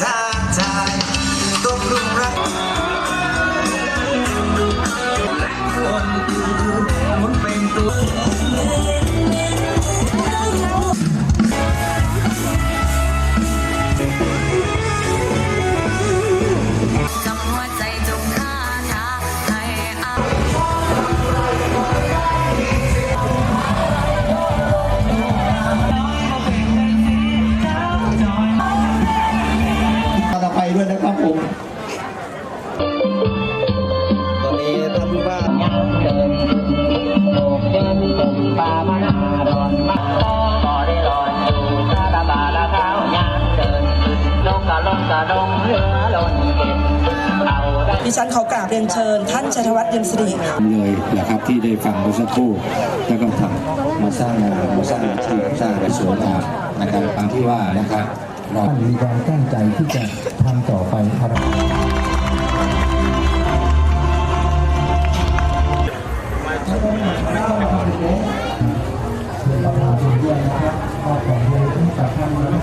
ท้ ดิฉันขอกราบเรียนเชิญ ท่านชัยธวัฒน์เย็นสิริค่ะเลยนะครับที่ได้ฟังเมื่อสักครู่แล้วก็ทำมาสร้างงานมาสร้างอาชีพสร้างอะไรสวยงามนะครับตามที่ว่านะครับเราท่านมีความตั้งใจที่จะทำต่อไปครับ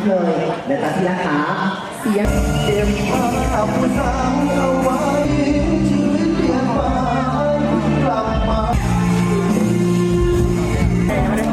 ปต์เลยเดี๋ยวตาที่ราคาเสียงเก็บภาพสาวเอาไว้ชีวิตเปลี่ยนไปกลับมาเพราะ